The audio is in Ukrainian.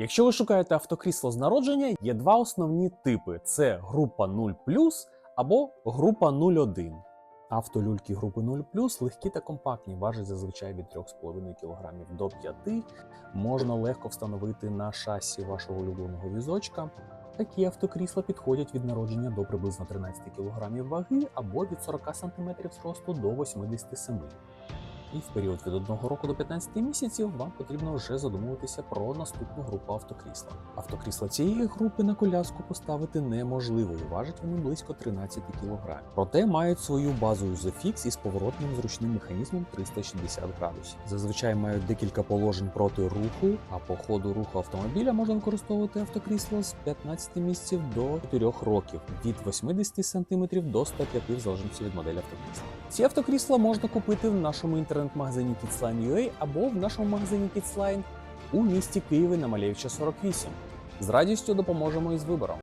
Якщо ви шукаєте автокрісло з народження, є два основні типи: це група 0 або група 01. Автолюльки групи 0 легкі та компактні, важать зазвичай від 3,5 кг до 5 Можна легко встановити на шасі вашого улюбленого візочка. Такі автокрісла підходять від народження до приблизно 13 кг ваги або від 40 см зросту до 87 і в період від 1 року до 15 місяців вам потрібно вже задумуватися про наступну групу автокрісла. Автокрісла цієї групи на коляску поставити неможливо і важать вони близько 13 кг. Проте мають свою базу UZFX із поворотним зручним механізмом 360 градусів. Зазвичай мають декілька положень проти руху, а по ходу руху автомобіля можна використовувати автокрісло з 15 місяців до 4 років, від 80 см до 105 в залежності від моделі автокрісла. Ці автокрісла можна купити в нашому інтернет-магазині Kidsline.ua або в нашому магазині Kidsline у місті Києві на Малєвича 48. З радістю допоможемо із вибором.